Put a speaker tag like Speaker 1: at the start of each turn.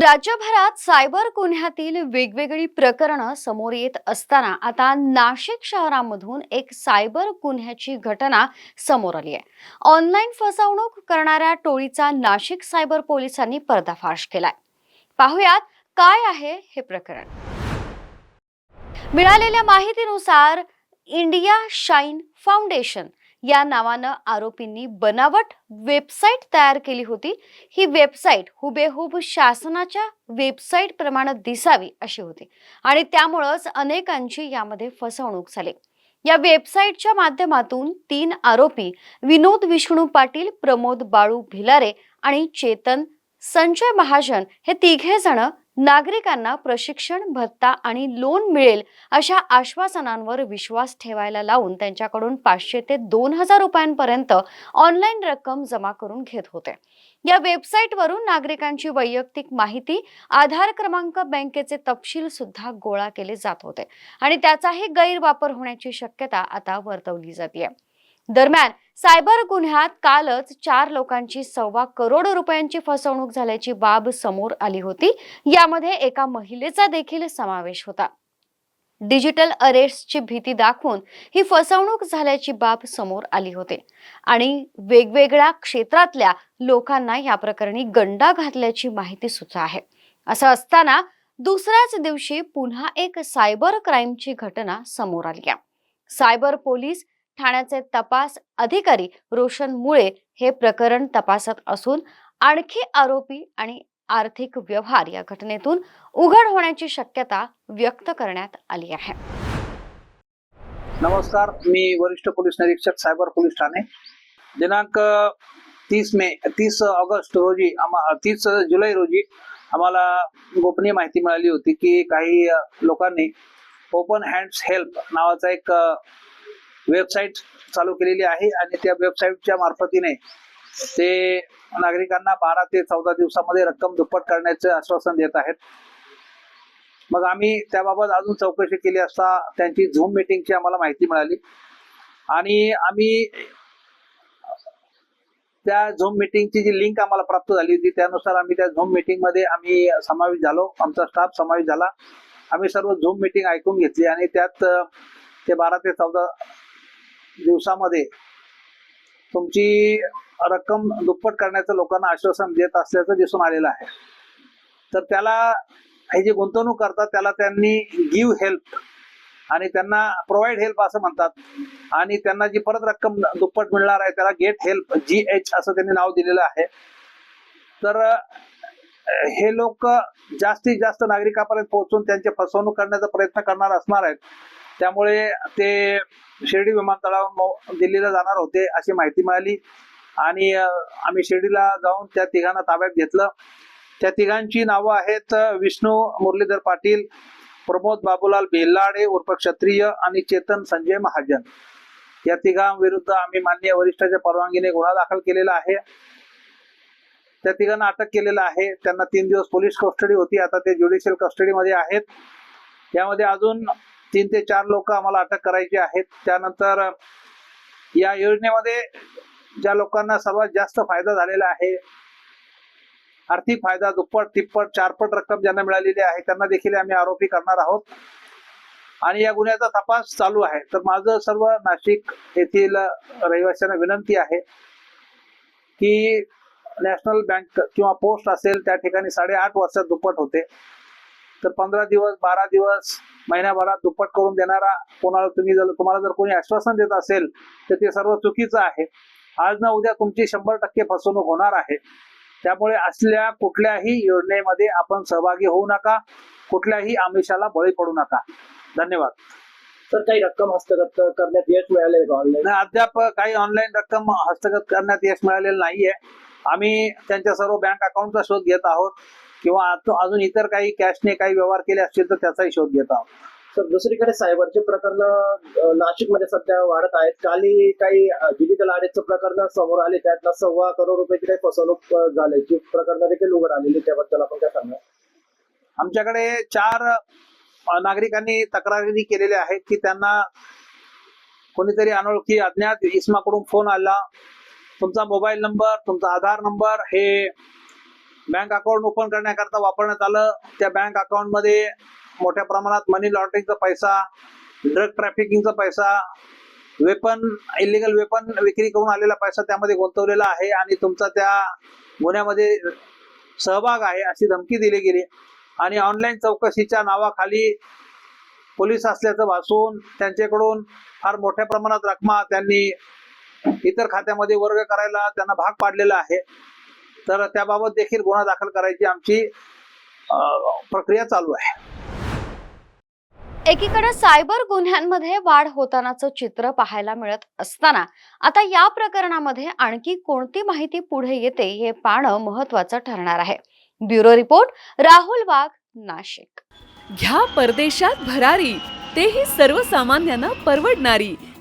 Speaker 1: राज्यभरात सायबर गुन्ह्यातील वेगवेगळी प्रकरणं समोर येत असताना आता नाशिक शहरामधून एक सायबर गुन्ह्याची घटना समोर आली आहे. ऑनलाईन फसवणूक करणाऱ्या टोळीचा नाशिक सायबर पोलिसांनी पर्दाफाश केलाय. पाहुयात काय आहे हे प्रकरण. मिळालेल्या माहितीनुसार इंडिया शाईन फाउंडेशन या नावानं आरोपींनी बनावट वेबसाईट तयार केली होती. ही वेबसाईट हुबेहूब शासनाच्या वेबसाईट प्रमाणे दिसावी अशी होती. आणि त्यामुळंच अनेकांची यामध्ये फसवणूक झाली. या वेबसाईटच्या माध्यमातून तीन आरोपी विनोद विष्णू पाटील प्रमोद बाळू भिलारे आणि चेतन संजय महाजन हे तिघे जण नागरिकांना प्रशिक्षण भत्ता आणि लोन मिळेल अशा आश्वासनांवर विश्वास ठेवायला लावून त्यांच्याकडून पाचशे ते दोन हजार रुपयांपर्यंत ऑनलाईन रक्कम जमा करून घेत होते. या वेबसाईटवरून नागरिकांची वैयक्तिक माहिती आधार क्रमांक बँकेचे तपशील सुद्धा गोळा केले जात होते आणि त्याचाही गैरवापर होण्याची शक्यता आता वर्तवली जाते दरम्यान सायबर गुन्ह्यात कालच चार लोकांची सव्वा करोड रुपयांची फसवणूक झाल्याची बाब समोर आली होती. यामध्ये एका महिलेचा देखील समावेश होता. डिजिटल अरेस्टची भीती दाखवून ही फसवणूक झाल्याची बाब समोर आली होती. आणि वेगवेगळ्या क्षेत्रातल्या लोकांना या प्रकरणी गंडा घातल्याची माहिती सुद्धा आहे. असं असताना दुसऱ्याच दिवशी पुन्हा एक सायबर क्राईमची घटना समोर आली सायबर पोलीस ठाण्याचे तपास अधिकारी रोशन मुळे हे प्रकरण तपासत असून आणखी आरोपी आणि आर्थिक व्यवहार या घटनेतून उघड होण्याची शक्यता व्यक्त करण्यात आली आहे.
Speaker 2: नमस्कार मी वरिष्ठ पोलीस निरीक्षक सायबर पोलीस ठाणे. दिनांक तीस मे तीस ऑगस्ट रोजी आम्हा तीस जुलै रोजी आम्हाला गोपनीय माहिती मिळाली होती की काही लोकांनी ओपन हँड्स हेल्प नावाचा एक वेबसाईट चालू केलेली आहे आणि त्या वेबसाईटच्या मार्फतीने ते नागरिकांना बारा ते चौदा दिवसामध्ये रक्कम दुप्पट करण्याचे आश्वासन देत आहेत. मग आम्ही त्याबाबत अजून चौकशी केली असता त्यांची झूम मिटिंगची आम्हाला माहिती मिळाली. आणि आम्ही त्या झूम मिटिंगची जी लिंक आम्हाला प्राप्त झाली होती त्यानुसार आम्ही त्या झूम मिटिंगमध्ये आम्ही समावेश झालो. आमचा स्टाफ समावेश झाला. आम्ही सर्व झूम मिटिंग ऐकून घेतली आणि त्यात ते बारा ते चौदा दिवसामध्ये तुमची रक्कम दुप्पट करण्याचं लोकांना आश्वासन देत असल्याचं दिसून आलेलं आहे. तर त्याला हे जे गुंतवणूक करतात त्याला त्यांनी गिव्ह हेल्प आणि त्यांना प्रोव्हाइड हेल्प असं म्हणतात. आणि त्यांना जी परत रक्कम दुप्पट मिळणार आहे त्याला गेट हेल्प जी एच असं त्यांनी नाव दिलेलं आहे. तर हे लोक जास्तीत जास्त नागरिकापर्यंत पोहोचून त्यांची फसवणूक करण्याचा प्रयत्न करणार असणार आहेत. त्यामुळे ते शिर्डी विमानतळावर दिल्लीला जाणार होते अशी माहिती मिळाली. आणि आम्ही शिर्डीला जाऊन त्या तिघांना ताब्यात घेतलं. त्या तिघांची नावं आहेत विष्णू मुरलीधर पाटील प्रमोद बाबूलाल बेल्लाडे उर्फ क्षत्रिय आणि चेतन संजय महाजन. या तिघांविरुद्ध आम्ही मान्य वरिष्ठाच्या परवानगीने गुन्हा दाखल केलेला आहे. त्या तिघांना अटक केलेलं आहे. त्यांना तीन दिवस पोलीस कस्टडी होती. आता ते ज्युडिशियल कस्टडीमध्ये आहेत. यामध्ये अजून तीन ते चार लोक आम्हाला अटक करायची आहेत. त्यानंतर या योजनेमध्ये ज्या लोकांना सर्वात जास्त फायदा झालेला आहे आर्थिक फायदा दुप्पट तिप्पट चारपट रक्कम ज्यांना मिळालेली आहे त्यांना देखील आम्ही आरोपी करणार आहोत. आणि या गुन्ह्याचा तपास चालू आहे. तर माझं सर्व नाशिक येथील रहिवाशांना विनंती आहे की नॅशनल बँक किंवा पोस्ट असेल त्या ठिकाणी साडेआठ वर्षात दुप्पट होते. तर पंधरा दिवस बारा दिवस महिन्याभरात दुप्पट करून देणारा कोणाला तुम्ही जर तुम्हाला जर कोणी आश्वासन देत असेल तर ते सर्व चुकीचं आहे. आज ना उद्या तुमची शंभर टक्के फसवणूक होणार आहे. त्यामुळे असल्या कुठल्याही योजनेमध्ये आपण सहभागी होऊ नका. कुठल्याही आमिषाला बळी पडू नका. धन्यवाद.
Speaker 3: तर काही रक्कम हस्तगत करण्यात यश मिळाले का ऑनलाईन
Speaker 2: अद्याप काही ऑनलाईन रक्कम हस्तगत करण्यात यश मिळालेलं नाहीये. आम्ही त्यांच्या सर्व बँक अकाउंटचा शोध घेत आहोत. किंवा अजून इतर काही कॅशने काही व्यवहार केले असतील तर त्याचाही शोध घेत आहोत.
Speaker 3: तर दुसरीकडे सायबरचे प्रकरण नाशिकमध्ये सध्या वाढत आहेत. काली काही डिजिटल आडेचं प्रकरण समोर आले. त्यातला सव्वा करोड रुपयाची काही फसवणूक झाल्याची प्रकरण देखील उघड आलेली त्याबद्दल आपण काय सांगणार?
Speaker 2: आमच्याकडे चार नागरिकांनी तक्रारी केलेल्या आहेत की त्यांना कोणीतरी अनोळखी अज्ञात इसमाकडून फोन आला. तुमचा मोबाईल नंबर तुमचा आधार नंबर हे बँक अकाउंट ओपन करण्याकरता वापरण्यात आलं. त्या बँक अकाउंटमध्ये मोठ्या प्रमाणात मनी लॉन्ड्रिंगचा पैसा ड्रग ट्रॅफिकिंगचा पैसा वेपन इलिगल वेपन विक्री करून आलेला पैसा त्यामध्ये गुंतवलेला आहे आणि तुमचा त्या गुन्ह्यामध्ये सहभाग आहे अशी धमकी दिली गेली. आणि ऑनलाईन चौकशीच्या नावाखाली पोलीस असल्याचं भासून त्यांच्याकडून फार मोठ्या प्रमाणात रकमा त्यांनी इतर खात्यामध्ये वर्ग करायला त्यांना भाग पाडलेला आहे. तर त्याबाबत देखील गुन्हा दाखल करायची आमची प्रक्रिया चालू आहे.
Speaker 1: एकीकडे सायबर गुन्ह्यांमध्ये वाढ होतानाचं चित्र पाहायला मिळत असताना आता या प्रकरणामध्ये आणखी कोणती माहिती पुढे येते हे पाहणं महत्वाचं ठरणार आहे. Bureau report Rahul Wagh Nashik.
Speaker 4: घ्या परदेशात भरारी तेही सर्वसामान्यांना परवडणारी.